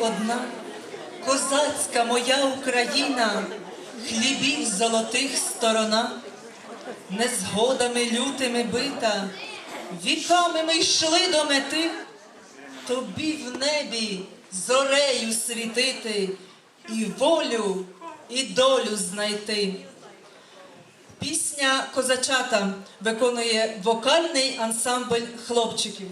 одна, козацька моя Україна, хлібів золотих сторона, незгодами лютими бита, віками ми йшли до мети, тобі в небі зорею світити, і волю, і долю знайти. Пісня Козачата виконує вокальний ансамбль хлопчиків.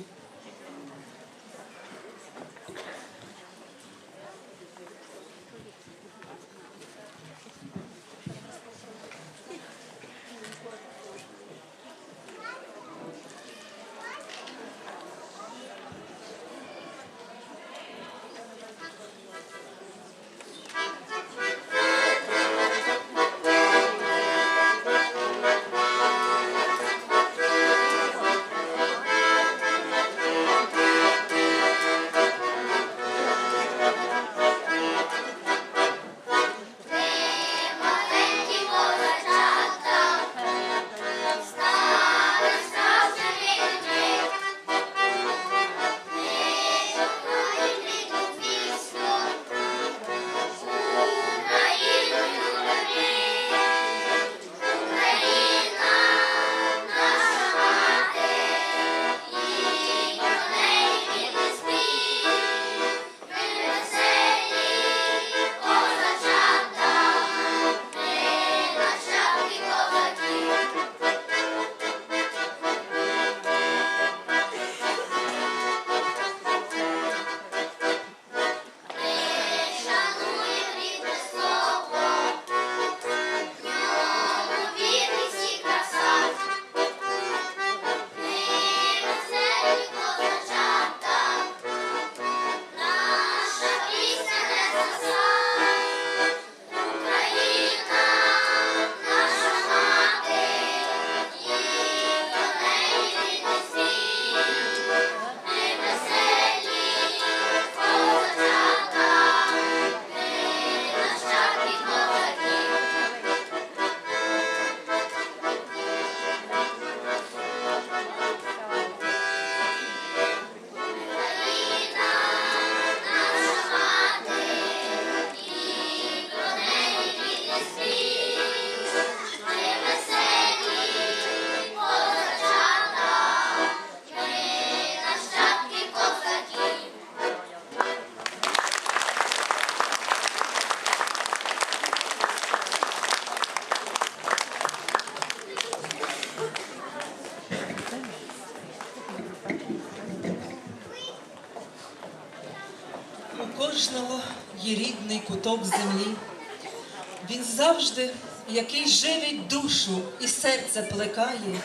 Серце плекає,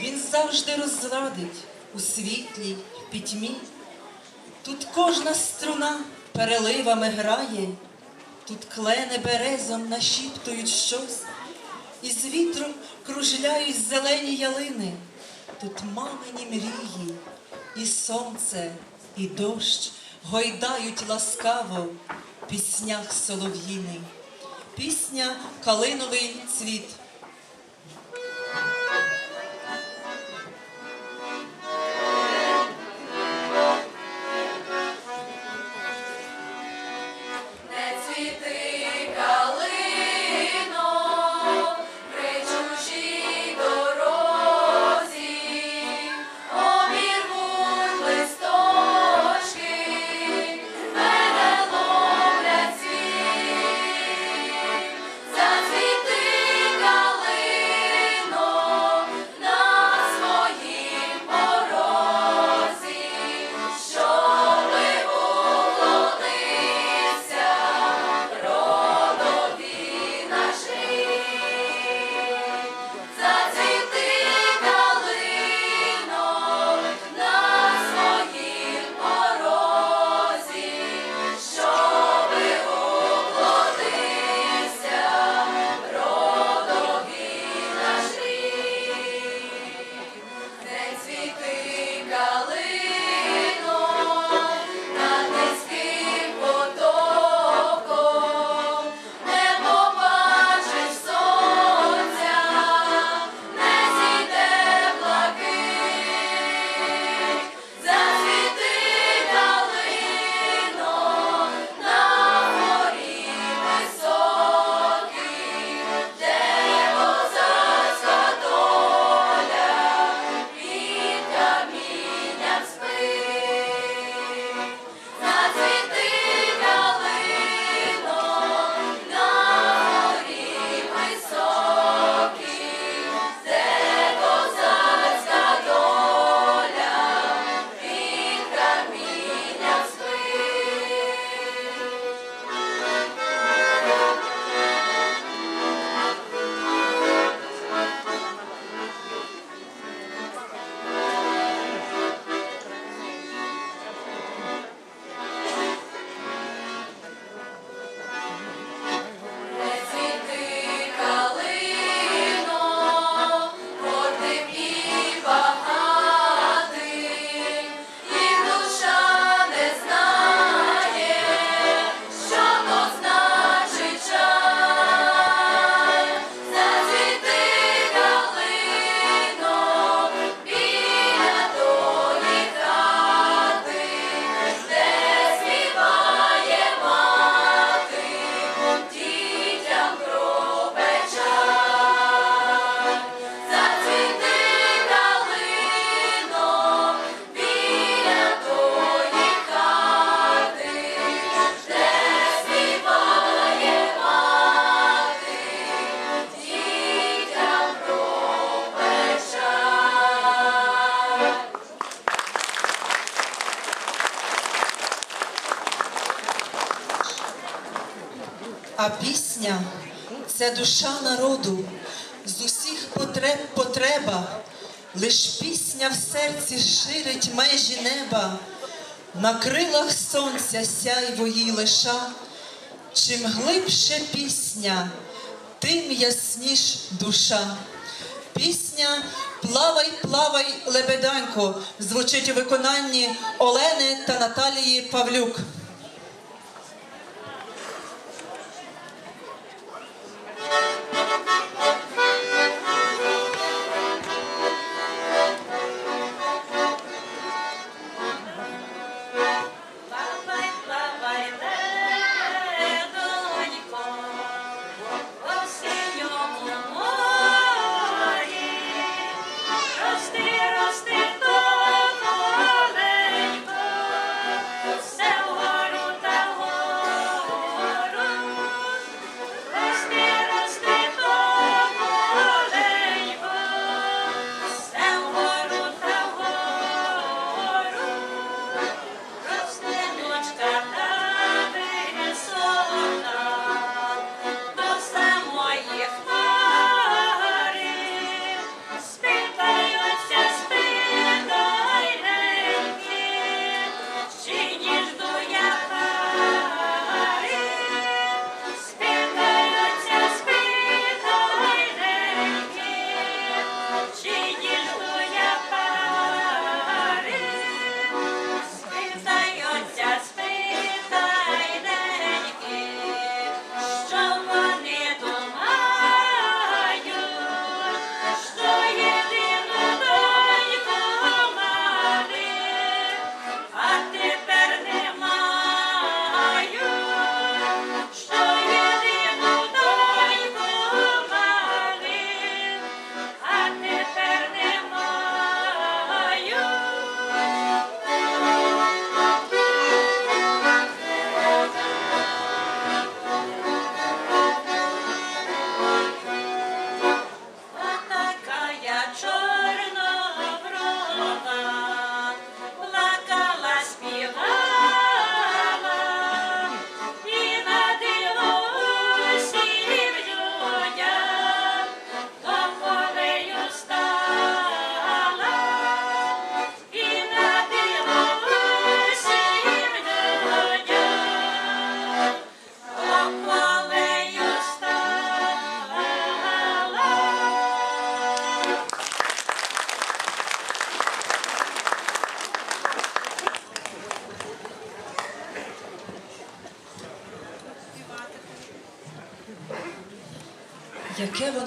він завжди розрадить у світлій пітьмі. Тут кожна струна переливами грає, тут клени березом нашіптують щось, і з вітром кружляють зелені ялини. Тут мамині мрії, і сонце, і дощ гойдають ласкаво в піснях солов'їни. Пісня Калиновий цвіт. А пісня це душа народу, з усіх потреб потреба, лиш пісня в серці ширить межі неба, на крилах сонця сяйво їй лиша, чим глибше пісня, тим ясніш душа. Пісня Плавай, плавай, лебеданько звучить у виконанні Олени та Наталії Павлюк.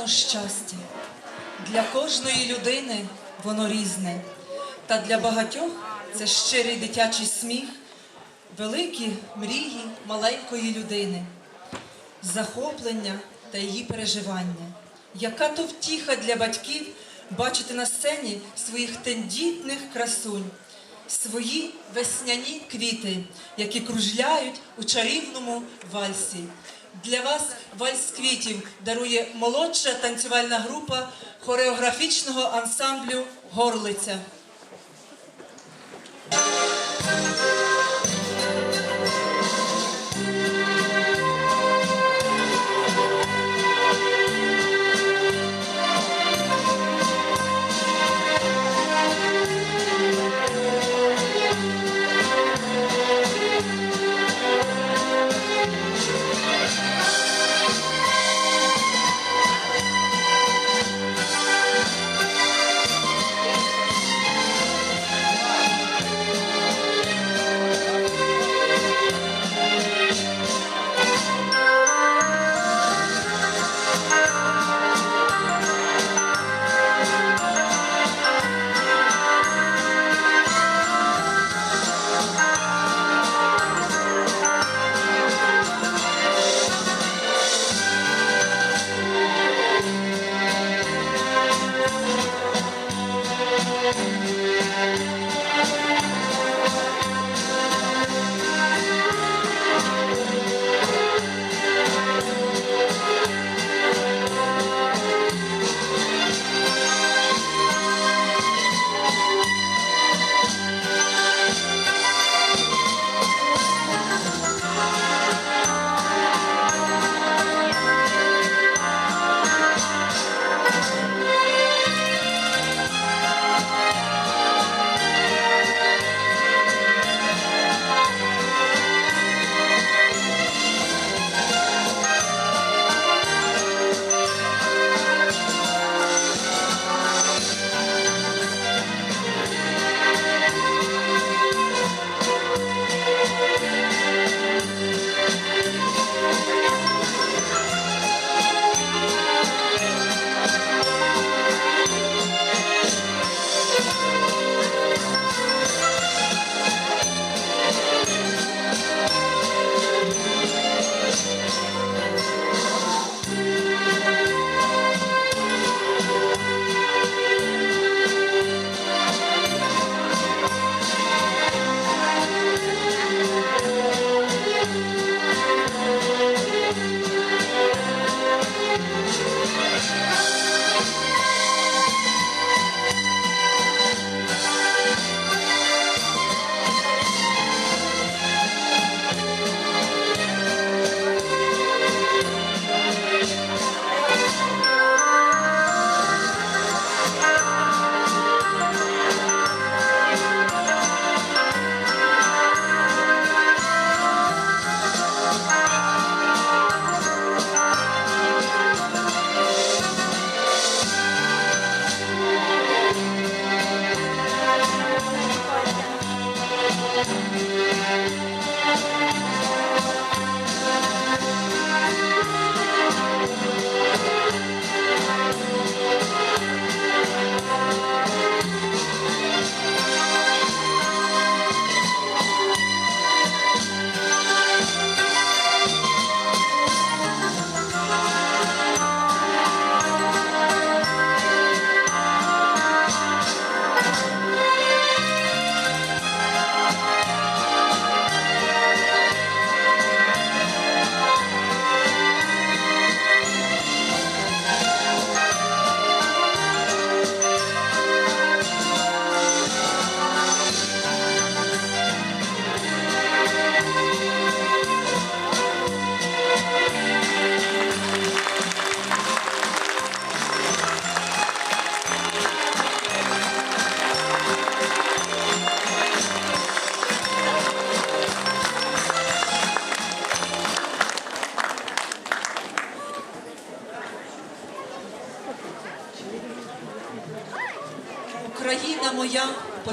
Щастя! Для кожної людини воно різне, та для багатьох це щирий дитячий сміх, великі мрії маленької людини, захоплення та її переживання. Яка то втіха для батьків бачити на сцені своїх тендітних красунь, свої весняні квіти, які кружляють у чарівному вальсі. Для вас вальс квітів дарує молодша танцювальна група хореографічного ансамблю Горлиця.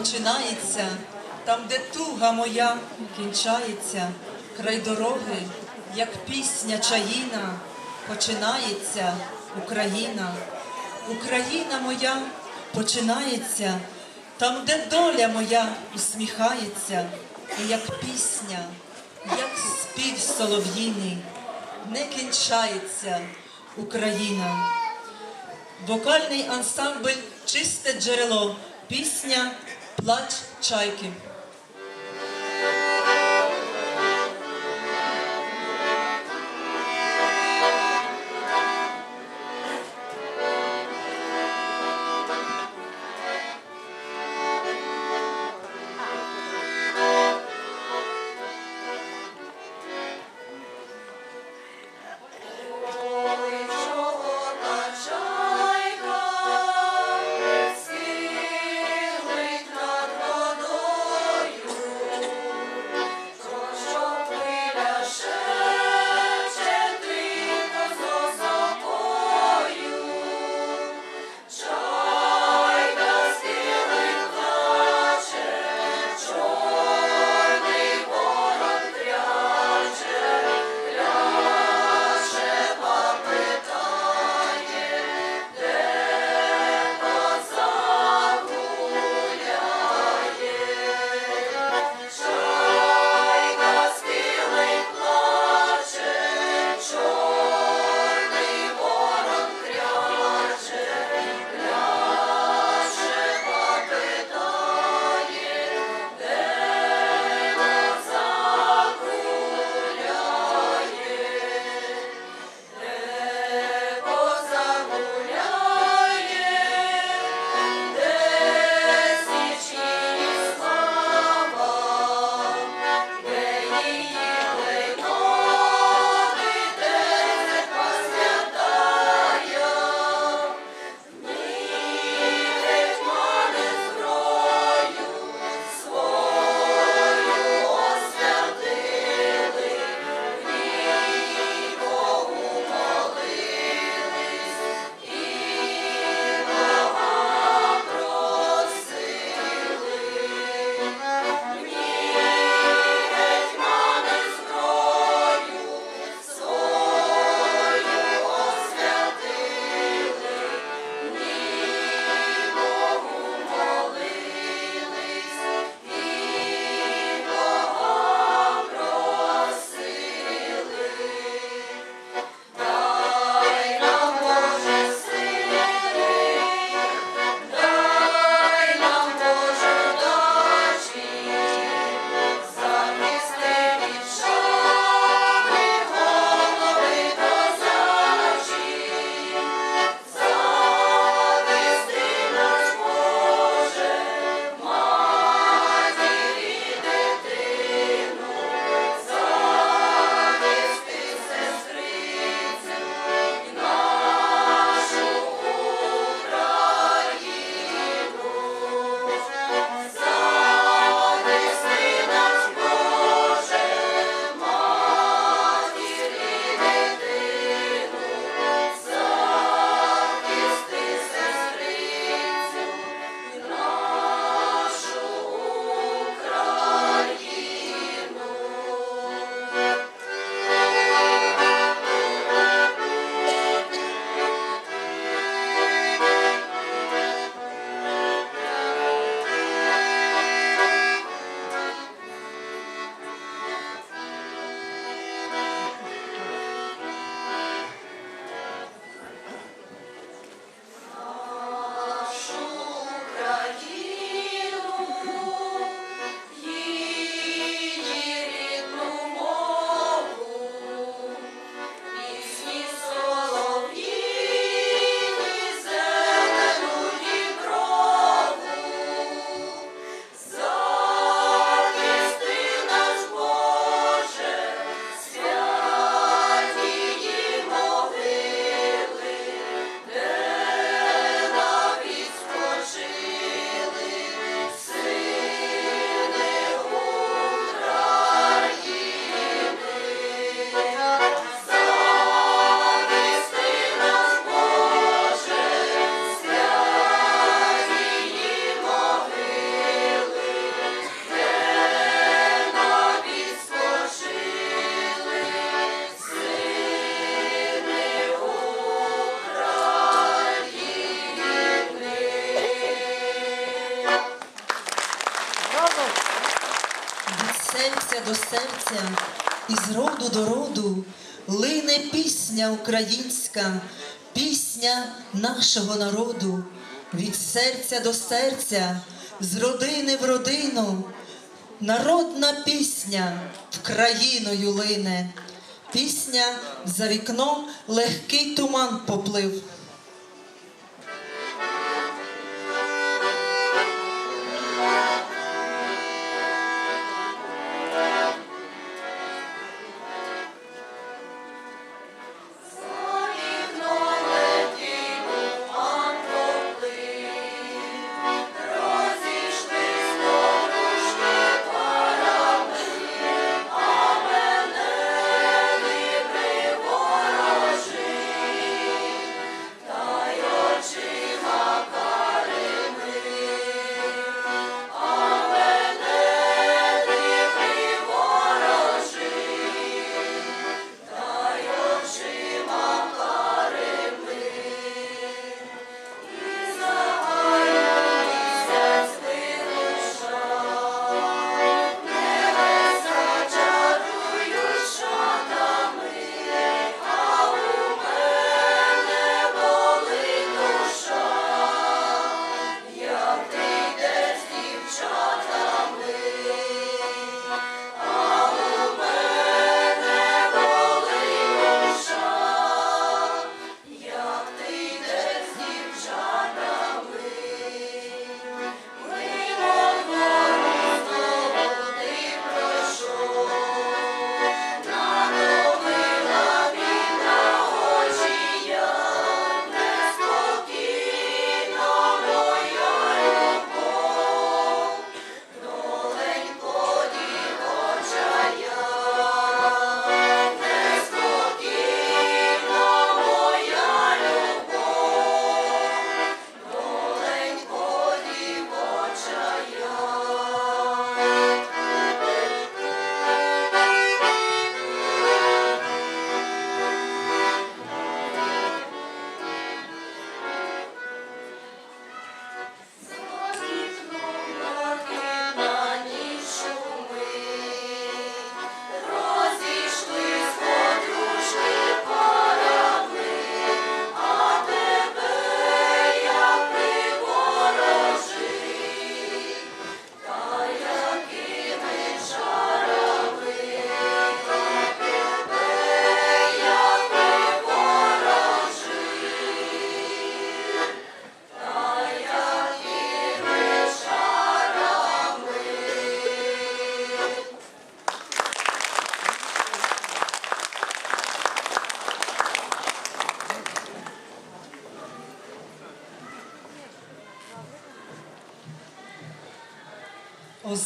Починається, там, де туга моя кінчається, край дороги, як пісня чаїна, починається Україна. Україна моя починається, там, де доля моя усміхається, і як пісня, як спів солов'їний, не кінчається Україна. Вокальний ансамбль Чисте джерело. Пісня Lunch Chai українська, пісня нашого народу. Від серця до серця, з родини в родину, народна пісня в країною лине. Пісня за вікном легкий туман поплив.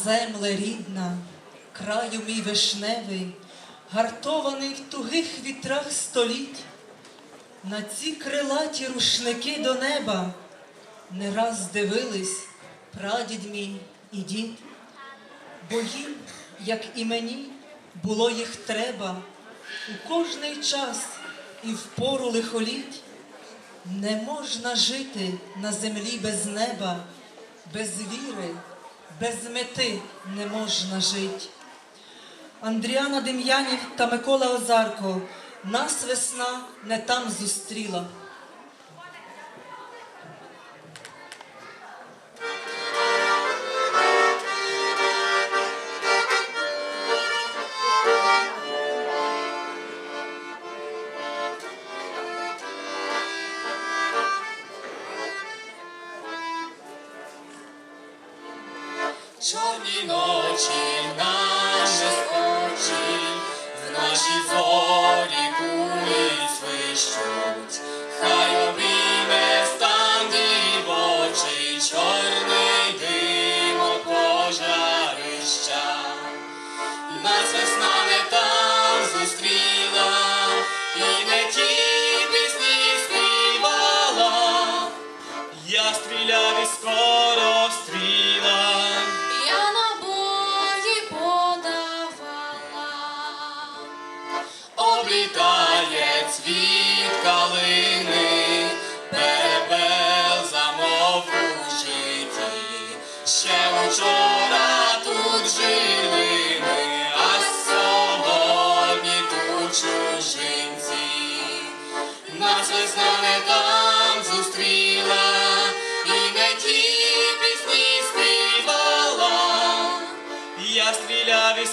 Земле рідна, краю мій вишневий, гартований в тугих вітрах століть, на ці крилаті рушники до неба не раз дивились прадід мій і дід, бо їм, як і мені, було їх треба у кожний час і в пору лихоліть. Не можна жити на землі без неба, без віри, без мети не можна жити. Андріана Дем'янів та Микола Озарко нас весна не там зустріла.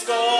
sky.